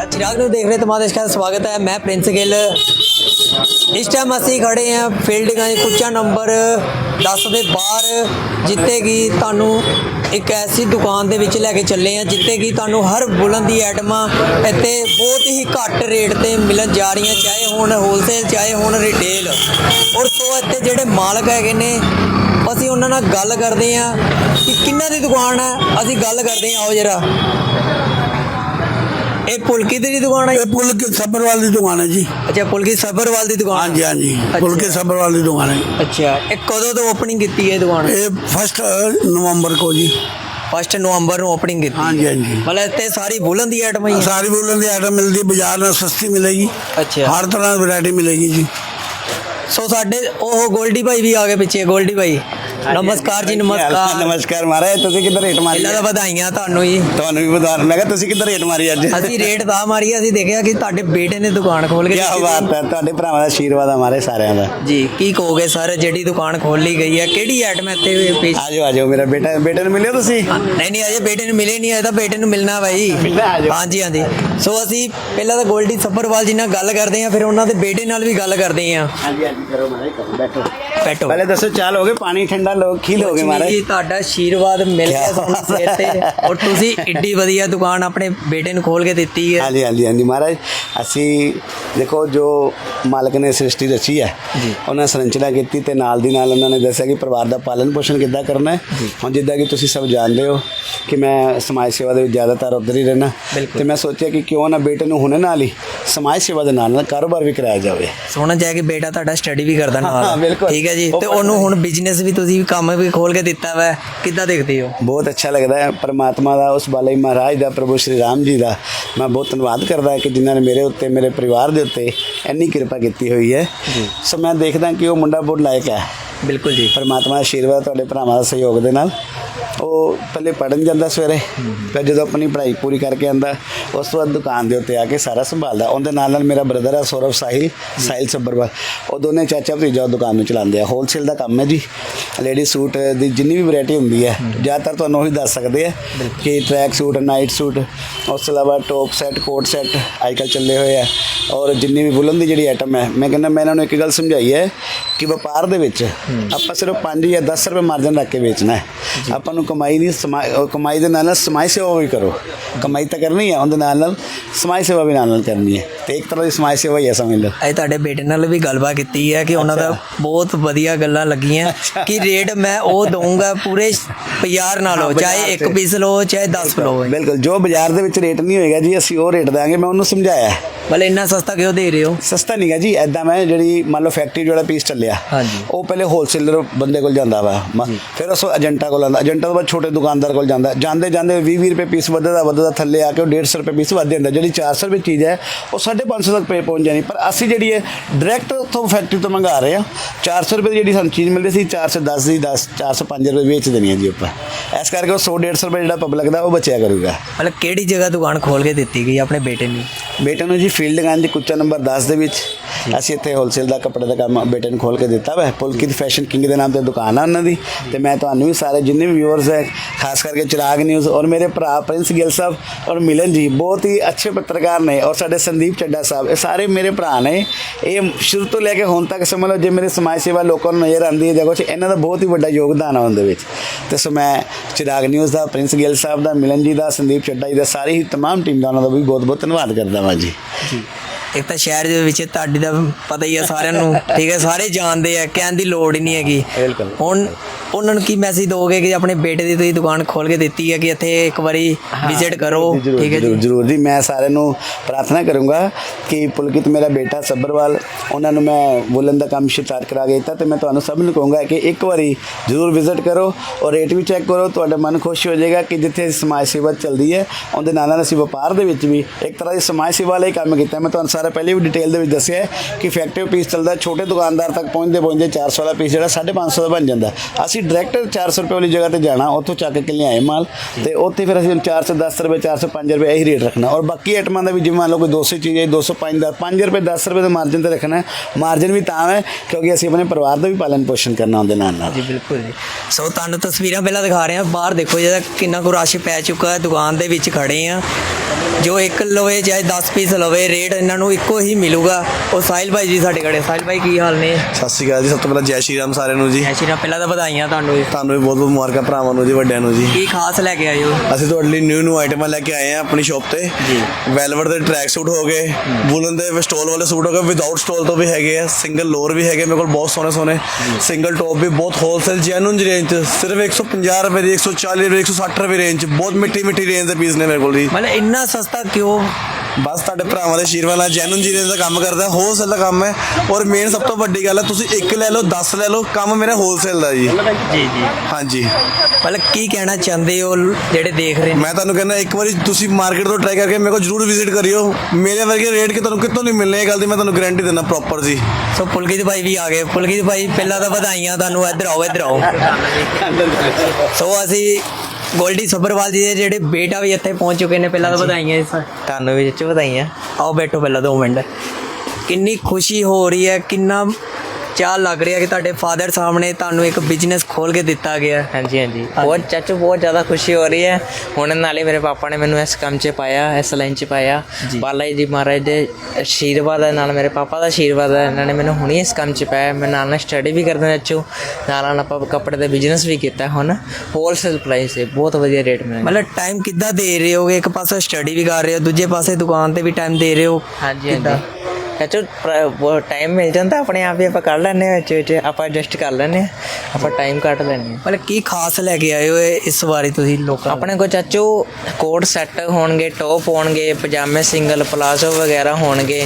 चिराग ਨੂੰ ਦੇਖ ਰਹੇ ਤਮਾਮ ਦਰਸ਼ਕਾਂ ਦਾ ਸਵਾਗਤ ਹੈ ਮੈਂ ਪ੍ਰਿੰਸ ਗਿੱਲ ਇਸ ਟਾਈਮ ਅਸੀਂ ਖੜੇ ਹਾਂ ਫੀਲਡ ਗੰਜ ਕੁਚਾ ਨੰਬਰ 10 ਦੇ ਬਾਹਰ ਜਿੱਤੇ ਕਿ ਤੁਹਾਨੂੰ ਇੱਕ ਐਸੀ ਦੁਕਾਨ ਦੇ ਵਿੱਚ ਲੈ ਕੇ ਚੱਲੇ ਆ ਜਿੱਤੇ ਕਿ ਤੁਹਾਨੂੰ ਹਰ ਬੁਲੰਦ ਦੀ ਆਈਟਮਾਂ ਇੱਥੇ ਬਹੁਤ ਹੀ ਘੱਟ ਰੇਟ ਤੇ ਮਿਲਣ ਜਾ ਰਹੀਆਂ ਚਾਹੇ ਹੁਣ ਹੋਲਸੇਲ ਚਾਹੇ ਹੁਣ ਰਿਟੇਲ ਔਰ ਸੋ ਇੱਥੇ ਜਿਹੜੇ ਮਾਲਕ ਹੈਗੇ ਨੇ ਅਸੀਂ ਉਹਨਾਂ ਨਾਲ ਗੱਲ ਕਰਦੇ ਆ ਕਿ ਕਿੰਨਾ ਦੀ ਦੁਕਾਨ ਹੈ ਅਸੀਂ ਗੱਲ ਕਰਦੇ ਆ ਆਓ ਜਰਾ ਇਹ ਪੁਲਕੀ ਦੀ ਦੁਕਾਨ ਹੈ ਇਹ ਪੁਲ ਕੇ ਸੱਬਰਵਾਲ ਦੀ ਦੁਕਾਨ ਹੈ ਜੀ। ਅੱਛਾ ਪੁਲਕੀ ਸਬਰਵਾਲ ਦੀ ਦੁਕਾਨ ਹਾਂਜੀ ਹਾਂਜੀ। ਪੁਲ ਕੇ ਅੱਛਾ। ਸੱਬਰਵਾਲ ਦੀ ਦੁਕਾਨ ਹੈ ਅੱਛਾ ਇਹ ਕਦੋਂ ਤੋਂ ਓਪਨਿੰਗ ਕੀਤੀ ਹੈ ਦੁਕਾਨ? ਇਹ ਫਸਟ ਨਵੰਬਰ को जी 1 ਨਵੰਬਰ ਨੂੰ ਓਪਨਿੰਗ ਕੀਤੀ ਹਾਂਜੀ ਹਾਂਜੀ। ਮਤਲਬ ਇੱਥੇ ਸਾਰੀ ਬੁਲਨ ਦੀ ਆਈਟਮ ਹੀ ਸਾਰੀ ਬੁਲਨ ਦੀ ਆਈਟਮ ਮਿਲਦੀ ਬਾਜ਼ਾਰ ਨਾਲ ਸਸਤੀ ਮਿਲੇਗੀ। ਅੱਛਾ। ਹਰ ਤਰ੍ਹਾਂ ਦੀ ਵੈਰਾਈਟੀ ਮਿਲੇਗੀ ਜੀ। ਸੋ ਸਾਡੇ ਉਹ ਗੋਲਡੀ ਭਾਈ ਵੀ ਆ ਗਏ ਪਿੱਛੇ ਗੋਲਡੀ ਭਾਈ। ਨਮਸਕਾਰ ਜੀ ਨਮਸਕਾਰ। ਨਮਸਕਾਰ ਮਹਾਰਾਜ ਤੁਸੀਂ ਕਿੱਧਰ ਰੇਟ ਮਾਰੀ ਪਹਿਲਾਂ ਤਾਂ ਵਧਾਈਆਂ ਤੁਹਾਨੂੰ ਜੀ। ਤੁਹਾਨੂੰ ਵੀ ਵਧਾਰ ਮੈਂ ਕਿਹਾ ਤੁਸੀਂ ਕਿੱਧਰ ਰੇਟ ਮਾਰੀ ਅੱਜ? ਅਸੀਂ ਰੇਟ ਤਾਂ ਮਾਰੀ ਅਸੀਂ ਦੇਖਿਆ ਕਿ ਤੁਹਾਡੇ ਬੇਟੇ ਨੇ ਦੁਕਾਨ ਖੋਲ ਕੇ ਕੀ ਬਾਤ ਹੈ ਤੁਹਾਡੇ ਭਰਾਵਾਂ ਦਾ ਆਸ਼ੀਰਵਾਦ ਆ ਮਾਰੇ ਸਾਰਿਆਂ ਦਾ। ਜੀ ਕੀ ਕਹੋਗੇ ਸਰ ਜਿਹੜੀ ਦੁਕਾਨ ਖੋਲੀ ਗਈ ਹੈ ਕਿਹੜੀ ਆਈਟਮ ਇੱਥੇ ਪੇਸ਼ ਆਜੋ ਆਜੋ ਮੇਰਾ ਬੇਟਾ ਬੇਟੇ ਨੂੰ ਮਿਲਿਓ ਤੁਸੀਂ? ਨਹੀਂ ਨਹੀਂ ਅਜੇ ਬੇਟੇ ਨੂੰ ਮਿਲੇ ਨਹੀਂ ਅਜੇ ਤਾਂ ਬੇਟੇ ਨੂੰ ਮਿਲਣਾ ਜਾਓ। ਹਾਂਜੀ ਹਾਂਜੀ। ਸੋ ਅਸੀਂ ਪਹਿਲਾਂ ਤਾਂ ਗੋਲਡੀ ਸੱਬਰਵਾਲ ਜੀ ਨਾਲ ਗੱਲ ਕਰਦੇ ਹਾਂ ਫਿਰ ਉਹਨਾਂ ਦੇ ਬੇਟੇ ਨਾਲ ਵੀ ਗੱਲ ਕਰਦੇ ਹਾਂ। ਹਾਂਜੀ ਹਾਂਜੀ ਕਰੋ ਮਹਾਰਾਜ ਕਰੋ ਬੈਠੋ। ਬੈਠੋ ਪਹਿਲੇ ਦੱਸੋ ਚਾਲ ਹੋ ਗਏ ਪਾਣੀ ਠੰਡਾ ਲੋਕ ਖੀਲ ਹੋ ਗਏ ਕੁਛ ਨੀ ਮਹਾਰਾਜ। ਜੀ, ਤੁਹਾਡਾ ਆਸ਼ੀਰਵਾਦ ਮਿਲ ਗਿਆ ਸਾਨੂੰ ਸਿਰ ਤੇ। ਔਰ ਤੁਸੀਂ ਏਡੀ ਵਧੀਆ ਦੁਕਾਨ ਆਪਣੇ ਬੇਟੇ ਨੂੰ ਖੋਲ ਕੇ ਦਿੱਤੀ ਹੈ। ਹਾਂਜੀ ਹਾਂਜੀ ਹਾਂਜੀ ਮਹਾਰਾਜ। ਅਸੀਂ ਦੇਖੋ ਜੋ ਮਾਲਕ ਨੇ ਸ੍ਰਿਸ਼ਟੀ ਰਚੀ ਹੈ ਉਹਨਾਂ ਸੰਰਚਨਾ ਕੀਤੀ ਤੇ ਨਾਲ ਦੀ ਨਾਲ ਉਹਨਾਂ ਨੇ ਦੱਸਿਆ ਕਿ ਪਰਿਵਾਰ ਦਾ ਪਾਲਣ ਪੋਸ਼ਣ ਕਿੱਦਾਂ ਕਰਨਾ ਹੈ। ਹੁਣ ਜਿੱਦਾਂ ਕਿ ਤੁਸੀਂ ਸਭ ਜਾਣਦੇ ਹੋ ਕਿ ਮੈਂ ਸਮਾਜ ਸੇਵਾ ਦੇ ਵਿੱਚ ਜ਼ਿਆਦਾਤਰ ਉੱਧਰ ਹੀ ਰਹਿਣਾ। ਤੇ ਮੈਂ ਸੋਚਿਆ ਕਿ ਕਿਉਂ ਨਾ ਬੇਟੇ ਨੂੰ ਹੁਣੇ ਨਾਲ ਹੀ ਸਮਾਜ ਸੇਵਾ ਦੇ ਨਾਲ ਨਾਲ ਕਾਰੋਬਾਰ ਵੀ ਕਰਾਇਆ ਜਾਵੇ। ਸੋਹਣਾ ਚਾਹੇ ਕਿ ਬੇਟਾ ਤੁਹਾਡਾ ਸਟੱਡੀ ਵੀ ਕਰਦਾ ਨਾਲ। ਠੀਕ ਹੈ ਜੀ। ਉਹ ਤੇ ਉਹਨੂੰ ਹੁਣ ਬਿਜ਼ਨਸ ਵੀ ਤੁਸੀਂ ਕੰਮ ਵੀ ਖੋਲ ਕੇ ਦਿੱਤਾ ਵਾ। ਕਿੱਦਾਂ ਦੇਖਦੇ ਹੋ? ਬਹੁਤ ਅੱਛਾ ਲੱਗਦਾ ਹੈ। ਪਰਮਾਤਮਾ ਦਾ ਉਸ ਬਾਲੇ ਮਹਾਰਾਜ ਦਾ ਪ੍ਰਭੂ ਸ਼੍ਰੀ ਰਾਮ ਜੀ ਦਾ। ਮੈਂ ਬਹੁਤ ਧੰਨਵਾਦ ਕਰਦਾ ਹਾਂ ਕਿ ਜਿਨ੍ਹਾਂ ਨੇ ਮੇਰੇ ਉੱਤੇ ਮੇਰੇ ਪਰਿਵਾਰ ਦੇ ਉੱਤੇ ਇੰਨੀ ਕਿਰਪਾ ਕੀਤੀ ਹੋਈ ਹੈ। ਸੋ ਮੈਂ ਦੇਖਦਾ ਕਿ ਉਹ ਮੁੰਡਾ ਬਹੁਤ ਲਾਇਕ ਹੈ। ਬਿਲਕੁਲ ਜੀ। ਪਰਮਾਤਮਾ ਦਾ ਆਸ਼ੀਰਵਾਦ ਤੁਹਾਡੇ ਭਰਾਵਾਂ ਦਾ ਸਹਿਯੋਗ ਦੇ ਨਾਲ। ਉਹ ਪਹਿਲੇ ਪੜਨ ਜਾਂਦਾ ਸਵੇਰੇ, ਫਿਰ ਜਦੋਂ ਆਪਣੀ ਪੜ੍ਹਾਈ ਪੂਰੀ ਕਰਕੇ ਆਂਦਾ ਉਸ ਤੋਂ ਬਾਅਦ ਦੁਕਾਨ ਦੇ ਉੱਤੇ ਆ ਕੇ ਸਾਰਾ ਸੰਭਾਲਦਾ। ਉਹਦੇ ਨਾਲ ਨਾਲ ਮੇਰਾ ਬ੍ਰਦਰ ਆ, ਸੌਰਵ ਸਾਹਿਲ ਸਾਹਿਲ ਸੱਬਰਵਾਲ ਉਹ ਦੋਨੇ ਚਾਚਾ ਭਤੀਜਾ ਉਹ ਦੁਕਾਨ ਨੂੰ ਚਲਾਉਂਦੇ ਆ। ਹੋਲਸੇਲ ਦਾ ਕੰਮ ਹੈ ਜੀ। ਲੇਡੀ ਸੂਟ ਦੀ ਜਿੰਨੀ ਵੀ ਵੈਰਾਈਟੀ ਹੁੰਦੀ ਹੈ, ਜ਼ਿਆਦਾਤਰ ਤੁਹਾਨੂੰ ਉਹੀ ਦੱਸ ਸਕਦੇ ਆ ਕਿ ਟਰੈਕ ਸੂਟ ਨਾਈਟ ਸੂਟ ਉਸ ਤੋਂ ਇਲਾਵਾ ਟੋਪ ਸੈੱਟ ਕੋਟ ਸੈੱਟ ਅੱਜਕੱਲ ਚੱਲੇ ਹੋਏ ਆ। ਔਰ ਜਿੰਨੀ ਵੀ ਵੁਲਨ ਦੀ ਜਿਹੜੀ ਆਈਟਮ ਹੈ, ਮੈਂ ਕਹਿੰਦਾ, ਮੈਂ ਇਹਨਾਂ ਨੂੰ ਇੱਕ ਗੱਲ ਸਮਝਾਈ ਹੈ ਕਿ ਵਪਾਰ ਦੇ ਵਿੱਚ ਆਪਾਂ ਸਿਰਫ 5 ਜਾਂ 10 ਰੁਪਏ ਮਾਰਜਨ ਰੱਖ ਕੇ ਵੇਚਣਾ ਹੈ। ਆਪਾਂ ਨੂੰ ਕਮਾਈ ਨਹੀਂ ਸਮਾ- ਅਹ ਕਮਾਈ ਦੇ ਨਾਲ ਨਾਲ ਸਮਾਜ ਸੇਵਾ ਵੀ ਕਰੋ। ਕਮਾਈ ਤਾਂ ਕਰਨੀ ਹੈ ਉਹਦੇ ਨਾਲ ਨਾਲ ਸਮਾਜ ਸੇਵਾ ਵੀ ਨਾਲ ਨਾਲ ਕਰਨੀ ਹੈ। ਤੇ ਇੱਕ ਤਰ੍ਹਾਂ ਦੀ ਸਮਾਜ ਸੇਵਾ ਹੀ ਹੈ ਸਮਝ ਲਓ। ਅੱਜ ਤੁਹਾਡੇ ਬੇਟੇ ਨਾਲ ਵੀ ਗੱਲਬਾਤ ਕੀਤੀ ਹੈ ਕਿ ਉਹਨਾਂ ਦਾ ਬਹੁਤ ਵਧੀਆ ਗੱਲਾਂ ਲੱਗੀਆਂ ਕਿ ਰੇਟ ਮੈਂ ਉਹ ਦਊਂਗਾ ਪੂਰੇ ਪਿਆਰ ਨਾਲ ਲਓ ਚਾਹੇ ਇੱਕ ਪੀਸ ਲਓ ਚਾਹੇ 10 ਲਓ। ਬਿਲਕੁਲ ਜੋ ਬਾਜ਼ਾਰ ਦੇ ਵਿੱਚ ਰੇਟ ਨਹੀਂ ਹੋਏਗਾ ਜੀ ਅਸੀਂ ਉਹ ਰੇਟ ਦਾਂਗੇ ਮੈਂ ਉਹਨੂੰ ਸਮਝਾਇਆ। ਹੈ। ਭਲੇ ਇੰਨਾ ਸਸਤਾ ਕਿਉਂ ਦੇ ਰਹੇ ਹੋ? ਸਸਤਾ ਨਹੀਂਗਾ ਜੀ ਐਦਾਂ ਮੈਂ ਜਿਹੜੀ ਮੰਨ ਲਓ ਫੈਕਟਰੀ ਜਿਹੜਾ ਪੀਸ ਚੱਲਿਆ ਹਾਂਜੀ। ਉਹ ਪਹਿਲੇ ਹੋਲਸੇਲਰ ਬੰਦੇ ਕੋਲ ਜਾਂਦਾ ਵਾ ਮ- ਫਿਰ ਉਸ ਏਜੰਟਾਂ ਕੋਲ ਆਉਂਦਾ ਏਜੰਟਾਂ ਤੋਂ ਬਾਅਦ ਛੋਟੇ ਦੁਕਾਨਦਾਰ ਕੋਲ ਜਾਂਦਾ ਜਾਂਦੇ ਜਾਂਦੇ 20 20 ਰੁਪਏ ਪੀਸ ਵੱਧਦਾ ਵੱਧਦਾ ਥੱਲੇ ਆ ਕੇ ਉਹ 150 ਰੁਪਏ ਪੀਸ ਵੱਧ ਜਾਂਦਾ ਜਿਹੜੀ 400 ਰੁਪਏ ਚੀਜ਼ ਹੈ ਉਹ 550 ਤੱਕ ਪੇ ਪਹੁੰਚ ਜਾਣੀ। ਪਰ ਅਸੀਂ ਜਿਹੜੀ ਹੈ ਡਾਇਰੈਕਟ ਉੱਥੋਂ ਫੈਕਟਰੀ ਤੋਂ ਮੰਗਾ ਰਹੇ ਹਾਂ 400 ਰੁਪਏ ਦੀ ਜਿਹੜੀ ਸਾਨੂੰ ਚੀਜ਼ ਮਿਲਦੀ ਸੀ 410 ਦੀ 10 405 ਰੁਪਏ ਵੇਚ ਦੇਣੀ ਹੈ ਜੀ ਆਪਾਂ। ਇਸ ਕਰਕੇ ਉਹ 100 150 ਰੁਪਏ ਜਿਹੜਾ ਪਬਲਿਕ ਦਾ ਉਹ ਬਚਿਆ ਕਰੂਗਾ। ਮਤਲਬ ਕਿਹੜੀ ਜਗ੍ਹਾ ਦੁਕਾਨ ਖੋਲ ਕੇ ਦਿੱਤੀ ਗਈ ਆਪਣੇ ਬੇਟੇ ਨੂੰ? ਬੇਟੇ ਨੂੰ ਜੀ ਫੀਲਡ ਗੰਜ ਕੁੱਚਾ ਨੰਬਰ 10 ਦੇ ਵਿੱਚ। ਅਸੀਂ ਇੱਥੇ ਹੋਲਸੇਲ ਦਾ ਕੱਪੜੇ ਦਾ ਕੰਮ ਬੇਟੇ ਨੂੰ ਖੋਲ ਕੇ ਦਿੱਤਾ ਵਾ ਪੁਲਕਿਤ ਫੈਸ਼ਨ ਕਿੰਗ ਦੇ ਨਾਮ ਤੇ ਦੁਕਾਨ ਆ ਉਹਨਾਂ ਦੀ ਤੇ ਮੈਂ ਤੁਹਾਨੂੰ ਵੀ ਸਾਰੇ ਜਿੰਨੇ ਵੀ ਵਿਊਅਰਸ ਹੈ ਖਾਸ ਕਰਕੇ ਚਿਰਾਗ ਨਿਊਜ਼ ਔਰ ਮੇਰੇ ਭਰਾ ਪ੍ਰਿੰਸ ਗਿੱਲ ਸਾਹਿਬ ਔਰ ਮਿਲਨ ਜੀ ਬਹੁਤ ਹੀ ਅੱਛੇ ਪੱਤਰਕਾਰ ਨੇ ਔਰ ਸਾਡੇ ਸੰਦੀਪ ਚੱਡਾ ਸਾਹਿਬ ਇਹ ਸਾਰੇ ਮੇਰੇ ਭਰਾ ਨੇ ਇਹ ਸ਼ੁਰੂ ਤੋਂ ਲੈ ਕੇ ਹੁਣ ਤੱਕ ਸਮਝ ਲਓ ਜੇ ਮੇਰੇ ਸਮਾਜ ਸੇਵਾ ਲੋਕਾਂ ਨੂੰ ਨਜ਼ਰ ਆਉਂਦੀ ਹੈ ਜਾਂ ਕੁਛ ਇਹਨਾਂ ਦਾ ਬਹੁਤ ਹੀ ਵੱਡਾ ਯੋਗਦਾਨ ਆ ਉਹਦੇ ਵਿੱਚ ਤੇ ਸੋ ਮੈਂ ਚਿਰਾਗ ਨਿਊਜ਼ ਦਾ ਪ੍ਰਿੰਸ ਗਿੱਲ ਸਾਹਿਬ ਦਾ ਮਿਲਨ ਜੀ ਦਾ ਸੰਦੀਪ ਚੱਡਾ ਜੀ ਦਾ ਸਾਰੀ ਹੀ तमाम ਟੀਮ ਦਾ ਉਹਨਾਂ ਦਾ ਵੀ ਬਹੁਤ ਬਹੁਤ ਧੰਨਵਾਦ ਕਰਦਾ ਹਾਂ ਜੀ ਇੱਕ ਤਾਂ ਸ਼ਹਿਰ ਦੇ ਵਿੱਚ ਤੁਹਾਡੀ ਦਾ ਪਤਾ ਹੀ ਆ ਸਾਰਿਆਂ ਨੂੰ ਠੀਕ ਹੈ ਸਾਰੇ ਜਾਣਦੇ ਆ ਕਹਿਣ ਦੀ ਲੋੜ ਹੀ ਨਹੀਂ ਹੈਗੀ ਬਿਲਕੁਲ। ਹੁਣ ਉਹਨਾਂ ਨੂੰ ਕੀ ਮੈਸੇਜ ਦੋਗੇ ਕਿ ਆਪਣੇ ਬੇਟੇ ਦੀ ਤੁਸੀਂ ਦੁਕਾਨ ਖੋਲ ਕੇ ਦਿੱਤੀ ਹੈ ਕਿ ਇੱਥੇ ਇੱਕ ਵਾਰੀ ਵਿਜ਼ਿਟ ਕਰੋ? ਠੀਕ ਹੈ ਜ਼ਰੂਰ ਜੀ। ਜ਼ਰੂਰ ਜੀ ਮੈਂ ਸਾਰਿਆਂ ਨੂੰ ਪ੍ਰਾਰਥਨਾ ਕਰੂੰਗਾ ਕਿ ਪੁਲਕਿਤ ਮੇਰਾ ਬੇਟਾ ਸੱਬਰਵਾਲ ਉਹਨਾਂ ਨੂੰ ਮੈਂ ਬੋਲਣ ਦਾ ਕੰਮ ਸਟਾਰਟ ਕਰਾ ਕੇ ਦਿੱਤਾ ਤੇ ਮੈਂ ਤੁਹਾਨੂੰ ਸਭ ਨੂੰ ਕਹੂੰਗਾ ਕਿ ਇੱਕ ਵਾਰੀ ਜ਼ਰੂਰ ਵਿਜ਼ਿਟ ਕਰੋ ਔਰ ਰੇਟ ਵੀ ਚੈੱਕ ਕਰੋ ਤੁਹਾਡਾ ਮਨ ਖੁਸ਼ ਹੋ ਜਾਏਗਾ ਕਿ ਜਿੱਥੇ ਸਮਾਜ ਸੇਵਾ ਚੱਲਦੀ ਹੈ ਉਹਦੇ ਨਾਲ ਨਾਲ ਅਸੀਂ ਵਪਾਰ ਦੇ ਵਿੱਚ ਵੀ ਇੱਕ ਤਰ੍ਹਾਂ ਦੀ ਸਮਾਜ ਸੇਵਾ ਲਈ ਕੰਮ ਕੀਤਾ ਮੈਂ ਤੁਹਾਨੂੰ ਸਾਰਾ ਪਹਿਲੇ ਵੀ ਡਿਟੇਲ ਦੇ ਵਿੱਚ ਦੱਸਿਆ ਹੈ ਕਿ ਫੈਕਟਰੀ ਪੀਸ ਚੱਲਦਾ ਛੋਟੇ ਦੁਕਾਨਦਾਰ ਤੱਕ ਪਹੁੰਚਦੇ ਪਹੁੰਚਦੇ 400 ਵਾਲਾ ਪੀਸ ਜਿਹੜਾ 550 ਦਾ ਬਣ ਜਾਂਦਾ। ਅਸੀਂ ਅਸੀਂ ਡਾਇਰੈਕਟ 400 ਰੁਪਏ ਵਾਲੀ ਜਗ੍ਹਾ ਤੇ ਜਾਣਾ ਉੱਥੋਂ ਚੱਕ ਕੇ ਲਿਆਏ ਮਾਲ ਤੇ ਉੱਥੇ ਫਿਰ ਅਸੀਂ 410 ਰੁਪਏ 405 ਰੁਪਏ ਇਹੀ ਰੇਟ ਰੱਖਣਾ। ਔਰ ਬਾਕੀ ਆਈਟਮਾਂ ਦਾ ਵੀ ਜਿਵੇਂ ਮੰਨ ਲਓ ਕੋਈ 200 ਚੀਜ਼ ਹੈ 205 ਦਾ 5 ਰੁਪਏ 10 ਰੁਪਏ ਦੇ ਮਾਰਜਨ ਤੇ ਰੱਖਣਾ ਮਾਰਜਨ ਵੀ ਤਾਂ ਹੈ ਕਿਉਂਕਿ ਅਸੀਂ ਆਪਣੇ ਪਰਿਵਾਰ ਦਾ ਵੀ ਪਾਲਣ ਪੋਸ਼ਣ ਕਰਨਾ ਉਹਦੇ ਨਾਲ ਨਾਲ। ਜੀ ਬਿਲਕੁਲ ਜੀ। ਸੋ ਤੁਹਾਨੂੰ ਤਸਵੀਰਾਂ ਪਹਿਲਾਂ ਦਿਖਾ ਰਹੇ ਹਾਂ। ਬਾਹਰ ਦੇਖੋ ਜਿਹਦਾ ਕਿੰਨਾ ਕੁ ਰਸ਼ ਪੈ ਚੁੱਕਾ ਹੈ। ਦੁਕਾਨ ਦੇ ਵਿੱਚ ਖੜੇ ਆ ਜੋ ਇੱਕ ਲਵੇ ਚਾਹੇ 10 ਪੀਸ ਲਵੇ ਰੇਟ ਇਹਨਾਂ ਨੂੰ ਇੱਕੋ ਹੀ ਮਿਲੂਗਾ। ਉਹ ਸਾਹਿਲ ਭਾਈ ਜੀ ਸਾਡੇ ਖੜੇ ਸਾਹਿਲ ਭਾਈ ਕੀ ਹਾਲ ਨੇ? ਸਤਿ ਸ਼੍ਰੀ ਅਕਾਲ ਜੀ। ਸਭ ਤੋਂ ਪਹਿਲਾਂ ਜੈ ਸ਼੍ਰੀ ਰਾਮ ਸਾਰਿਆਂ ਨੂੰ ਜੀ। ਐਸ਼ੀ ਨਾਲ ਪਹਿਲਾਂ ਤਾਂ ਵਧਾਈਆਂ ਤੁਹਾਨੂੰ ਜੀ। ਤੁਹਾਨੂੰ ਵੀ ਬਹੁਤ ਬਹੁਤ ਮੁਬਾਰਕਾਂ ਭਰਾਵਾਂ ਨੂੰ ਜੀ ਵੱਡਿਆਂ ਨੂੰ ਜੀ। ਕੀ ਖਾਸ ਲੈ ਕੇ ਆਏ ਹੋ? ਅਸੀਂ ਤੁਹਾਡੇ ਲਈ ਨਿਊ ਨਿਊ ਆਈਟਮਾਂ ਲੈ ਕੇ ਆਏ ਆ ਆਪਣੀ ਸ਼ਾਪ ਤੇ। ਜੀ। ਵੈਲਵਟ ਦੇ ਟਰੈਕ ਸੂਟ ਹੋ ਗਏ ਵੂਲਨ ਦੇ ਸਟੋਲ ਵਾਲੇ ਸੂਟ ਹੋ ਗਏ ਵਿਦਆਊਟ ਸਟੋਲ ਤੋਂ ਵੀ ਹੈਗੇ ਆ ਸਿੰਗਲ ਲੋਅਰ ਵੀ ਹੈਗੇ ਮੇਰੇ ਕੋਲ ਬਹੁਤ ਸੋਹਣੇ ਸੋਹਣੇ। ਸਿੰਗਲ ਟੌਪ ਵੀ ਬਹੁਤ ਹੋਲਸੇਲ ਜੈਨੂਨ ਰੇਂਜ ਚ ਸਿਰਫ 150 ਰੁਪਏ ਦੀ 140 ਰੁਪਏ 160 ਰੁਪਏ ਰੇਂਜ ਬਹੁਤ ਮਿੱਠੀ ਮਿੱਠੀ ਰੇਂਜ ਦੇ ਪੀਸ ਨੇ ਮੇਰੇ ਕੋਲ ਜੀ। ਮਤਲਬ ਇੰਨਾ ਸਸਤਾ ਕਿਉਂ ਬਸ ਤੁਹਾਡੇ ਭਰਾਵਾਂ ਦੇ ਸ਼ੀਰਵਾਂ ਨਾਲ ਜੈਨੂਨ ਜੀ ਦਾ ਕੰਮ ਕਰਦਾ ਹੋਲਸੇਲ ਦਾ ਕੰਮ ਹੈ। ਔਰ ਮੇਨ ਸਭ ਤੋਂ ਵੱਡੀ ਗੱਲ ਹੈ ਤੁਸੀਂ ਇੱਕ ਲੈ ਲਓ 10 ਲੈ ਲਓ ਕੰਮ ਮੇਰਾ ਹੋਲਸੇਲ ਦਾ ਜੀ। ਜੀ ਜੀ। ਹਾਂਜੀ। ਮਤਲਬ ਕੀ ਕਹਿਣਾ ਚਾਹੁੰਦੇ ਹੋ ਜਿਹੜੇ ਦੇਖ ਰਹੇ ਨੇ? ਮੈਂ ਤੁਹਾਨੂੰ ਕਹਿੰਦਾ ਇੱਕ ਵਾਰੀ ਤੁਸੀਂ ਮਾਰਕੀਟ ਤੋਂ ਟਰਾਈ ਕਰਕੇ ਮੇਰੇ ਕੋਲ ਜਰੂਰ ਵਿਜ਼ਿਟ ਕਰਿਓ। ਮੇਰੇ ਵਰਗੇ ਰੇਟ ਕਿ ਤੁਹਾਨੂੰ ਕਿਤੋਂ ਨਹੀਂ ਮਿਲਣੇ ਇਹ ਗੱਲ ਦੀ ਮੈਂ ਤੁਹਾਨੂੰ ਗਾਰੰਟੀ ਦਿੰਦਾ ਪ੍ਰੋਪਰ ਜੀ। ਸੋ ਪੁਲਕਿਤ ਭਾਈ ਵੀ ਆ ਗਏ। ਪੁਲਕਿਤ ਭਾਈ ਪਹਿਲਾਂ ਤਾਂ ਵਧਾਈਆਂ ਤੁਹਾਨੂੰ ਇੱਧਰ ਆਓ ਇੱਧਰ ਆਓ। ਸੋ ਅਸੀਂ ਗੋਲਡੀ ਸੱਬਰਵਾਲ ਜੀ ਦੇ ਜਿਹੜੇ ਬੇਟਾ ਵੀ ਇੱਥੇ ਪਹੁੰਚ ਚੁੱਕੇ ਨੇ ਪਹਿਲਾਂ ਤਾਂ ਵਧਾਈਆਂ ਜੀ ਸਰ ਤੁਹਾਨੂੰ ਵੀ ਚ ਵਧਾਈਆਂ। ਆਓ ਬੈਠੋ ਪਹਿਲਾਂ ਦੋ ਮਿੰਟ। ਕਿੰਨੀ ਖੁਸ਼ੀ ਹੋ ਰਹੀ ਹੈ ਕਿੰਨਾ ਚਾਹ ਲੱਗ ਰਿਹਾ ਕਿ ਤੁਹਾਡੇ ਫਾਦਰ ਸਾਹਮਣੇ ਤੁਹਾਨੂੰ ਇੱਕ ਬਿਜ਼ਨਸ ਖੋਲ ਕੇ ਦਿੱਤਾ ਗਿਆ ਹਾਂਜੀ ਹਾਂਜੀ। ਬਹੁਤ ਚਾਚੂ ਬਹੁਤ ਜ਼ਿਆਦਾ ਖੁਸ਼ੀ ਹੋ ਰਹੀ ਹੈ। ਹੁਣ ਨਾਲੇ ਮੇਰੇ ਪਾਪਾ ਨੇ ਮੈਨੂੰ ਇਸ ਕੰਮ 'ਚ ਪਾਇਆ ਇਸ ਲਾਈਨ 'ਚ ਪਾਇਆ। ਬਾਲਾ ਜੀ ਮਹਾਰਾਜ ਦੇ ਆਸ਼ੀਰਵਾਦ ਹੈ ਨਾਲ ਮੇਰੇ ਪਾਪਾ ਦਾ ਆਸ਼ੀਰਵਾਦ ਹੈ। ਇਹਨਾਂ ਨੇ ਮੈਨੂੰ ਹੁਣੀ ਇਸ ਕੰਮ 'ਚ ਪਾਇਆ। ਮੈਂ ਨਾਲ ਨਾਲ ਸਟੱਡੀ ਵੀ ਕਰਦਾ ਚਾਚੂ ਨਾਲ ਨਾਲ ਆਪਾਂ ਕੱਪੜੇ ਦਾ ਬਿਜ਼ਨਸ ਵੀ ਕੀਤਾ ਹੁਣ। ਹੋਲਸੇਲ ਪ੍ਰਾਈਸ ਤੇ ਬਹੁਤ ਵਧੀਆ ਰੇਟ ਮਿਲੇਗਾ ਮਤਲਬ ਟਾਈਮ ਕਿੱਦਾਂ ਦੇ ਰਹੇ ਹੋਗੇ? ਇੱਕ ਪਾਸੇ ਸਟੱਡੀ ਵੀ ਕਰ ਰਹੇ ਹੋ ਦੂਜੇ ਪਾਸੇ ਦੁਕਾਨ ਤੇ ਵੀ ਟਾਈਮ ਦੇ ਰਹੇ ਹੋ? ਹਾਂਜੀ ਕਿੱਦਾਂ? ਚਾਚੂ ਟਾਈਮ ਮਿਲ ਜਾਂਦਾ ਆਪਣੇ ਆਪ ਹੀ ਆਪਾਂ ਕਰ ਲੈਂਦੇ ਹਾਂ ਵਿੱਚ ਵਿੱਚ ਆਪਾਂ ਐਡਜਸਟ ਕਰ ਲੈਂਦੇ ਹਾਂ ਆਪਾਂ ਟਾਈਮ ਕੱਢ ਲੈਂਦੇ ਹਾਂ ਮਤਲਬ ਕੀ ਖਾਸ ਲੈ ਕੇ ਆਏ ਹੋ ਇਸ ਵਾਰੀ ਤੁਸੀਂ ਲੋਕਾਂ? ਆਪਣੇ ਕੋਲ ਚਾਚੂ ਕੋਟ ਸੈੱਟ ਹੋਣਗੇ ਟੌਪ ਹੋਣਗੇ ਪਜਾਮੇ ਸਿੰਗਲ ਪਲਾਜ਼ੋ ਵਗੈਰਾ ਹੋਣਗੇ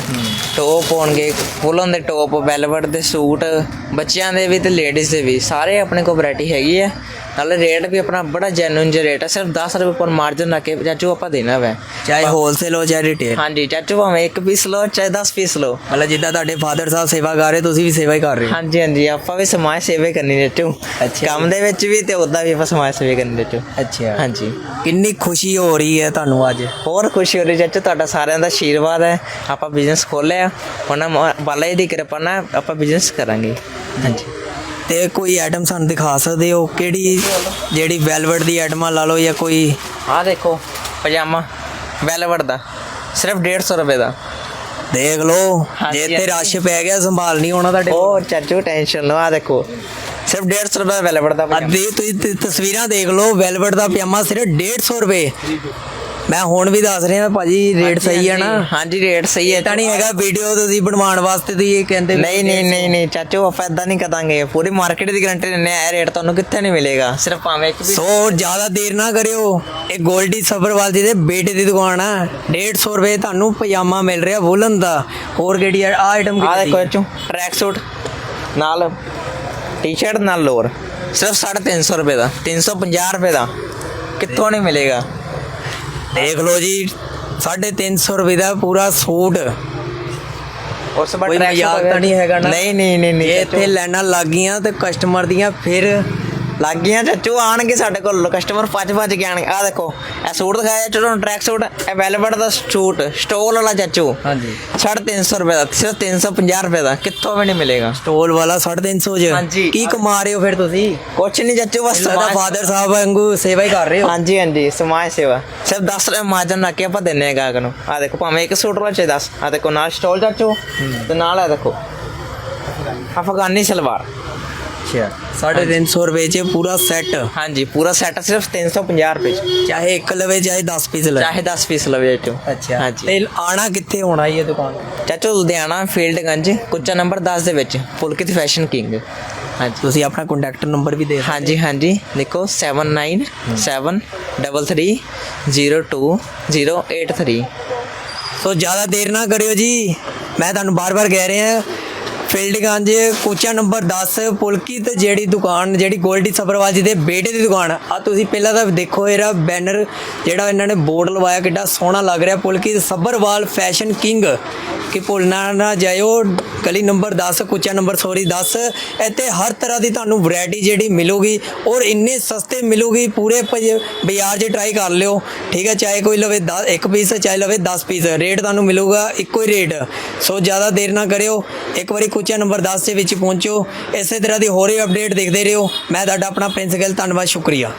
ਟੌਪ ਹੋਣਗੇ ਫੁੱਲਾਂ ਦੇ ਟੌਪ ਵੈਲਵਟ ਦੇ ਸੂਟ ਬੱਚਿਆਂ ਦੇ ਵੀ ਤੇ ਲੇਡੀਜ਼ ਦੇ ਵੀ ਸਾਰੇ ਆਪਣੇ ਕੋਲ ਵੈਰਾਈਟੀ ਹੈਗੀ ਹੈ ਨਾਲੇ ਰੇਟ ਵੀ ਆਪਣਾ ਬੜਾ ਜੈਨੂਇਨ ਜਿਹਾ ਰੇਟ ਹੈ ਸਿਰਫ 10 ਰੁਪਏ ਪਰ ਮਾਰਜਨ ਰੱਖ ਕੇ ਚਾਚੂ ਆਪਾਂ ਦੇਣਾ ਵੈ। ਚਾਹੇ ਹੋਲਸੇਲ ਹੋ ਚਾਹੇ ਰਿਟੇਲ ਹਾਂਜੀ ਚਾਚੂ ਭਾਵੇਂ ਇੱਕ ਪੀਸ ਲਓ ਚਾਹੇ 10 ਪੀਸ ਲਓ। ਮਤਲਬ ਜਿੱਦਾਂ ਤੁਹਾਡੇ ਫਾਦਰ ਸਾਹਿਬ ਸੇਵਾ ਕਰ ਰਹੇ ਤੁਸੀਂ ਵੀ ਸੇਵਾ ਹੀ ਕਰ ਰਹੇ ਹੋ। ਹਾਂਜੀ ਹਾਂਜੀ ਆਪਾਂ ਵੀ ਸਮਾਜ ਸੇਵਾ ਕਰਨੀ ਚਾਚੂ। ਅੱਛਾ ਕੰਮ ਦੇ ਵਿੱਚ ਵੀ ਤੇ ਉਦਾਂ ਵੀ ਆਪਾਂ ਸਮਾਜ ਸੇਵਾ ਕਰਨੀ ਚਾਚੂ। ਅੱਛਾ। ਹਾਂਜੀ। ਕਿੰਨੀ ਖੁਸ਼ੀ ਹੋ ਰਹੀ ਹੈ ਤੁਹਾਨੂੰ ਅੱਜ? ਹੋਰ ਖੁਸ਼ੀ ਹੋ ਰਹੀ ਚਾਚਾ ਤੁਹਾਡਾ ਸਾਰਿਆਂ ਦਾ ਆਸ਼ੀਰਵਾਦ ਹੈ। ਆਪਾਂ ਬਿਜ਼ਨਸ ਖੋਲਿਆ ਹੁਣ ਮ- ਬਾਲਾ ਜੀ ਦੀ ਕਿਰਪਾ ਨਾਲ ਆਪਾਂ ਬਿਜ਼ਨਸ ਕਰਾਂਗੇ। ਹਾਂਜੀ। ਤੇ ਕੋਈ ਆਈਟਮ ਸਾਨੂੰ ਦਿਖਾ ਸਕਦੇ ਹੋ? ਕਿਹੜੀ ਜਿਹੜੀ ਵੈਲਵਟ ਦੀ ਆਈਟਮਾਂ ਲਾ ਲਓ ਜਾਂ ਕੋਈ ਆਹ ਦੇਖੋ ਪਜਾਮਾ ਵੈਲਵਟ ਦਾ ਸਿਰਫ 150 ਰੁਪਏ ਦਾ। ਦੇਖ ਲਓ ਜੇ ਹਾਂਜੀ। ਰਸ਼ ਪੈ ਗਿਆ ਸੰਭਾਲ ਨਹੀਂ ਹੋਣਾ ਤੁਹਾਡੇ ਉਹ ਚਾਚੂ ਟੈਨਸ਼ਨ ਲਓ ਦੇਖੋ ਸਿਰਫ 150 ਰੁਪਏ ਵੈਲਵਟ ਦਾ ਪਜਾਮਾ। ਅੱਧੇ ਤੁਸੀਂ ਤ- ਤਸਵੀਰਾਂ ਦੇਖ ਲਓ ਵੈਲਵਟ ਦਾ ਪਜਾਮਾ ਸਿਰਫ 150 ਰੁਪਏ। ਮੈਂ ਹੁਣ ਵੀ ਦੱਸ ਰਿਹਾ ਭਾਜੀ ਰੇਟ ਸਹੀ ਹੈ ਨਾ। ਹਾਂਜੀ ਰੇਟ ਸਹੀ ਹੈ ਤਾਂ ਨਹੀਂ ਹੈਗਾ ਵੀਡੀਓ ਤੁਸੀਂ ਬਣਵਾਉਣ ਵਾਸਤੇ ਤੁਸੀਂ ਇਹ ਕਹਿੰਦੇ ਨਹੀਂ ਨਹੀਂ ਨਹੀਂ ਨਹੀਂ ਚਾਚੂ ਆਪਾਂ ਇਦਾਂ ਨਹੀਂ ਕਰਾਂਗੇ। ਪੂਰੀ ਮਾਰਕੀਟ ਦੀ ਗਾਰੰਟੀ ਦਿੰਦੇ ਆ ਇਹ ਰੇਟ ਤੁਹਾਨੂੰ ਕਿੱਥੇ ਨਹੀਂ ਮਿਲੇਗਾ? ਸਿਰਫ ਭਾਵੇਂ ਇੱਕ ਵੀ ਸੋ ਜ਼ਿਆਦਾ ਦੇਰ ਨਾ ਕਰਿਓ। ਇਹ ਗੋਲਡੀ ਸਬਰਵਾਲ ਜੀ ਦੇ ਬੇਟੇ ਦੀ ਦੁਕਾਨ ਆ। 150 ਰੁਪਏ ਤੁਹਾਨੂੰ ਪਜਾਮਾ ਮਿਲ ਰਿਹਾ ਵੁਲਨ ਦਾ। ਹੋਰ ਕਿਹੜੀ ਆ? ਆਈਟਮ ਆ? ਦੇਖੋ ਚਾਚੂ ਟਰੈਕ ਸੂਟ ਨਾਲ ਟੀ-ਸ਼ਰਟ ਨਾਲ ਲੋਅਰ। ਸਿਰਫ 350 ਰੁਪਏ ਦਾ 350 ਰੁਪਏ ਦਾ। ਕਿੱਥੋਂ ਨਹੀਂ ਮਿਲੇਗਾ? ਦੇਖ ਲਓ ਜੀ 350 ਰੁਪਏ ਦਾ ਪੂਰਾ ਸੂਟ। ਉਸ ਮਜ਼ਾਕ ਤਾਂ ਨਹੀਂ ਹੈਗਾ ਨਾ। ਨਹੀਂ ਨਹੀਂ ਨਹੀਂ ਇੱਥੇ ਲਾਈਨਾਂ ਲੱਗ ਗਈਆਂ ਤੇ ਕਸਟਮਰ ਦੀਆਂ ਫਿਰ ਲੱਗ ਗਈਆਂ ਚਾਚੂ ਆਣਗੇ ਸਾਡੇ ਕੋਲ ਕਸਟਮਰ ਭੱਜ ਭੱਜ ਕੇ ਆਣਗੇ ਆ ਦੇਖੋ ਇਹ ਸੂਟ ਦਿਖਾਇਆ ਚਾਚੂ ਟਰੈਕ ਸੂਟ ਇਹ ਵੈਲਵਟ ਦਾ ਸੂਟ ਸਟੋਲ ਵਾਲਾ ਚਾਚੂ। ਹਾਂਜੀ। 350 ਰੁਪਏ ਦਾ ਸਿਰਫ 350 ਰੁਪਏ ਦਾ ਕਿੱਥੋਂ ਵੀ ਨਹੀਂ ਮਿਲੇਗਾ। ਸਟੋਲ ਵਾਲਾ 350 ਚ। ਹਾਂਜੀ। ਕੀ ਕਮਾ ਰਹੇ ਹੋ ਫਿਰ ਤੁਸੀਂ? ਕੁਛ ਨਹੀਂ ਚਾਚੂ ਬਸ ਸਮਾਜ- ਫਾਦਰ ਸਾਹਿਬ ਵਾਂਗੂ ਸੇਵਾ ਹੀ ਕਰ ਰਹੇ ਹੋ। ਹਾਂਜੀ ਹਾਂਜੀ ਸਮਾਜ ਸੇਵਾ। ਸਿਰਫ 10 ਰੁਪਏ ਮਾਜਨ ਰੱਖ ਕੇ ਆਪਾਂ ਦਿੰਨੇ ਆ ਗਾਹਕ ਨੂੰ। ਆ ਦੇਖੋ ਭਾਵੇਂ ਇੱਕ ਸੂਟ ਲਓ ਚਾਹੇ 10 ਆ ਦੇਖੋ ਨਾਲ ਸਟੋਲ ਚਾਚੂ ਤੇ ਨਾਲ ਆ ਦੇਖੋ ਅਫਗਾਨੀ ਸਲਵਾਰ। ਅੱਛਾ। 350 ਰੁਪਏ ਚ ਪੂਰਾ ਸੈੱਟ ਹਾਂਜੀ ਪੂਰਾ ਸੈਟ ਸਿਰਫ 350 ਰੁਪਏ ਚ। ਚਾਹੇ ਇੱਕ ਲਵੇ ਚਾਹੇ 10 ਪੀਸ ਲਵੇ। ਚਾਹੇ 10 ਪੀਸ ਲਵੇ ਚਾਚੂ ਅੱਛਾ। ਹਾਂਜੀ। ਤੇ ਆਣਾ ਕਿੱਥੇ ਹੋਣਾ ਇਹ ਦੁਕਾਨ? ਚਾਚੂ ਲੁਧਿਆਣਾ ਫੀਲਡਗੰਜ ਕੁੱਚਾ ਨੰਬਰ 10 ਦੇ ਵਿੱਚ ਪੁਲਕਿਤ ਫੈਸ਼ਨ ਕਿੰਗ ਹਾਂਜੀ। ਤੁਸੀਂ ਆਪਣਾ ਕੰਟੈਕਟ ਨੰਬਰ ਵੀ ਦੇ ਹਾਂਜੀ ਹਾਂਜੀ। ਦੇਖੋ 7973020083 ਸੋ ਜ਼ਿਆਦਾ ਦੇਰ ਨਾ ਕਰਿਓ ਜੀ। ਮੈਂ ਤੁਹਾਨੂੰ ਬਾਰ-ਬਾਰ ਕਹਿ ਰਿਹਾ ਫੀਲਡਗੰਜ ਕੋਚਾ ਨੰਬਰ 10 ਪੁਲਕਿਤ ਜਿਹੜੀ ਦੁਕਾਨ, ਜਿਹੜੀ ਗੋਲਡੀ ਸਬਰਵਾਲ ਜੀ ਦੇ ਬੇਟੇ ਦੀ ਦੁਕਾਨ ਆ। ਤੁਸੀਂ ਪਹਿਲਾਂ ਤਾਂ ਦੇਖੋ ਇਹਦਾ ਬੈਨਰ, ਜਿਹੜਾ ਇਹਨਾਂ ਨੇ ਬੋਰਡ ਲਵਾਇਆ, ਕਿੱਡਾ ਸੋਹਣਾ ਲੱਗ ਰਿਹਾ। ਪੁਲਕੀ ਸਬਰਵਾਲ ਫੈਸ਼ਨ ਕਿੰਗ, ਕਿ ਭੁੱਲਣਾ ਨਾ ਜਾਇਓ। ਗਲੀ ਨੰਬਰ 10 ਕੁਚਾ ਨੰਬਰ ਸੌਰੀ 10 ਇੱਥੇ ਹਰ ਤਰ੍ਹਾਂ ਦੀ ਤੁਹਾਨੂੰ ਵੈਰਾਈਟੀ ਜਿਹੜੀ ਮਿਲੂਗੀ, ਔਰ ਇੰਨੇ ਸਸਤੇ ਮਿਲੂਗੀ, ਪੂਰੇ ਬਾਜ਼ਾਰ 'ਚ ਟਰਾਈ ਕਰ ਲਿਓ। ਠੀਕ ਹੈ ਚਾਹੇ ਕੋਈ ਲਵੇ 10 ਇੱਕ ਪੀਸ ਚਾਹੇ ਲਵੇ 10 ਪੀਸ ਰੇਟ ਤੁਹਾਨੂੰ ਮਿਲੂਗਾ, ਇੱਕੋ ਹੀ ਰੇਟ ਸੋ ਜ਼ਿਆਦਾ ਦੇਰ ਨਾ ਕਰਿਓ। ਇੱਕ ਵਾਰੀ ਕੁਚਾ ਨੰਬਰ 10 ਦੇ ਵਿੱਚ ਪਹੁੰਚੋ। ਇਸੇ ਤਰ੍ਹਾਂ ਦੀ ਹੋਰ ਹੀ ਅਪਡੇਟ ਦੇਖਦੇ ਰਹੋ। ਮੈਂ ਤੁਹਾਡਾ ਆਪਣਾ ਪ੍ਰਿੰਸ ਗਿੱਲ, ਧੰਨਵਾਦ, ਸ਼ੁਕਰੀਆ।